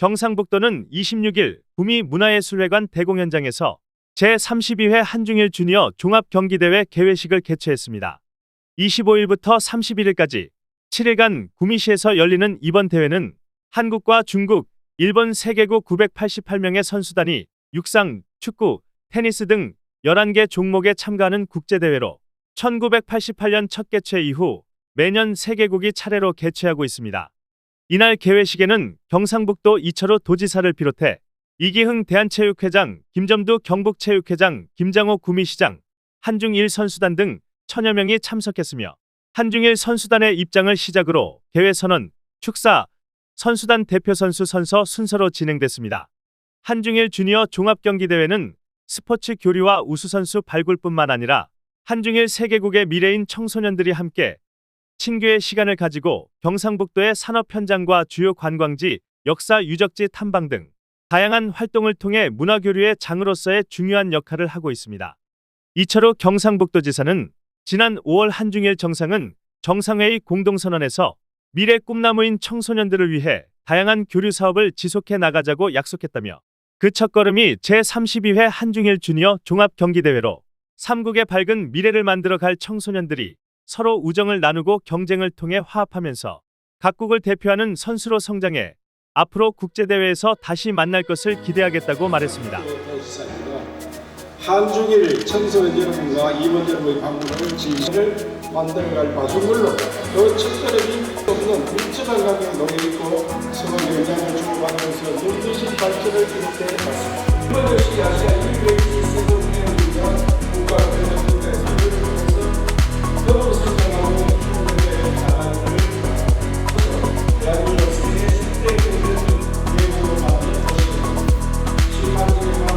경상북도는 26일 구미 문화예술회관 대공연장에서 제32회 한중일 주니어 종합경기대회 개회식을 개최했습니다. 25일부터 31일까지 7일간 구미시에서 열리는 이번 대회는 한국과 중국, 일본 3개국 988명의 선수단이 육상, 축구, 테니스 등 11개 종목에 참가하는 국제대회로 1988년 첫 개최 이후 매년 3개국이 차례로 개최하고 있습니다. 이날 개회식에는 경상북도 이철호 도지사를 비롯해 이기흥 대한체육회장, 김점두 경북체육회장, 김장호 구미시장, 한중일 선수단 등 천여 명이 참석했으며 한중일 선수단의 입장을 시작으로 개회 선언, 축사, 선수단 대표 선수 선서 순서로 진행됐습니다. 한중일 주니어 종합경기대회는 스포츠 교류와 우수선수 발굴뿐만 아니라 한중일 세계국의 미래인 청소년들이 함께 친교의 시간을 가지고 경상북도의 산업 현장과 주요 관광지, 역사 유적지 탐방 등 다양한 활동을 통해 문화교류의 장으로서의 중요한 역할을 하고 있습니다. 이철호 경상북도지사는 지난 5월 한중일 정상은 정상회의 공동선언에서 미래 꿈나무인 청소년들을 위해 다양한 교류 사업을 지속해 나가자고 약속했다며 그 첫걸음이 제32회 한중일 주니어 종합경기대회로 삼국의 밝은 미래를 만들어 갈 청소년들이 서로 우정을 나누고 경쟁을 통해 화합하면서 각국을 대표하는 선수로 성장해 앞으로 국제대회에서 다시 만날 것을 기대하겠다고 말했습니다. 한중일 청소년 여러분과 임원 여러분의 방문을 진실을 만들어갈 과정물로 그 첫걸음이 없는 밀접한 관계에 놓여있고 서로 영향을 주고받으면서 눈부신 발전을 이룩해 갔습니다. 이번 역시 아시아 200기 세계 Música